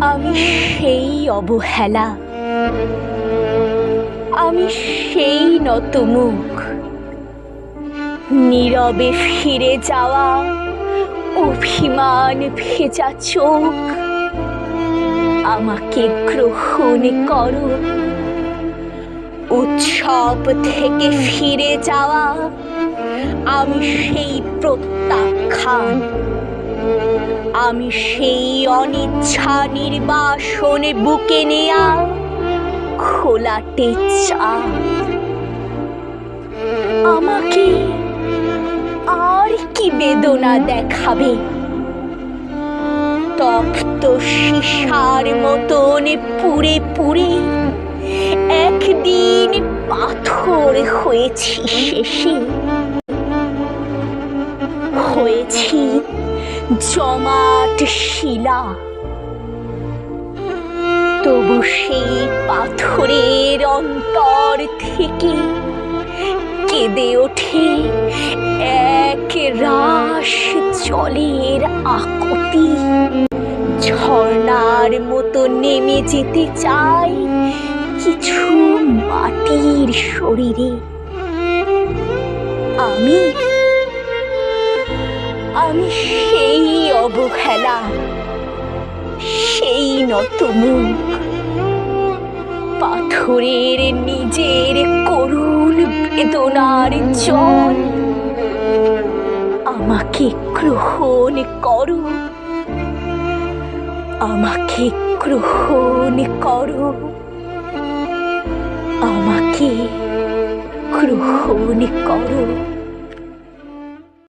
আমি সেই অবহেলা। আমি সেই নতমুখ। নীরবে ফিরে যাওয়া, অভিমান ভেজা চোখ। আমাকে গ্রহণ করো। উৎসব থেকে ফিরে যাওয়া, আমি সেই প্রত্যাখ্যান। আমি সেই অনিচ্ছা নির্বাসনে বুকে নেয়া খোলাটে চাঁদ। আমাকে আর কি বেদনা দেখাবে? তপ্ত সীসার মতন পুরে পুরে একদিন পাথর হয়েছি শেষে। হয়েছি জমাট শিলা। তবু সেই পাথরের অন্তর থেকে কেঁদে ওঠে এক রাস জলের আকুতি। ঝর্ণার মতো নেমে যেতে চাই কিছু মাটির শরীরে। আমি আমি সেই অবহেলা, সেই নতমুখ। পাথরের নিজের করুণ বেদনার জল আমাকে গ্রহণ করো। আমাকে গ্রহণ করো। আমাকে গ্রহণ করো।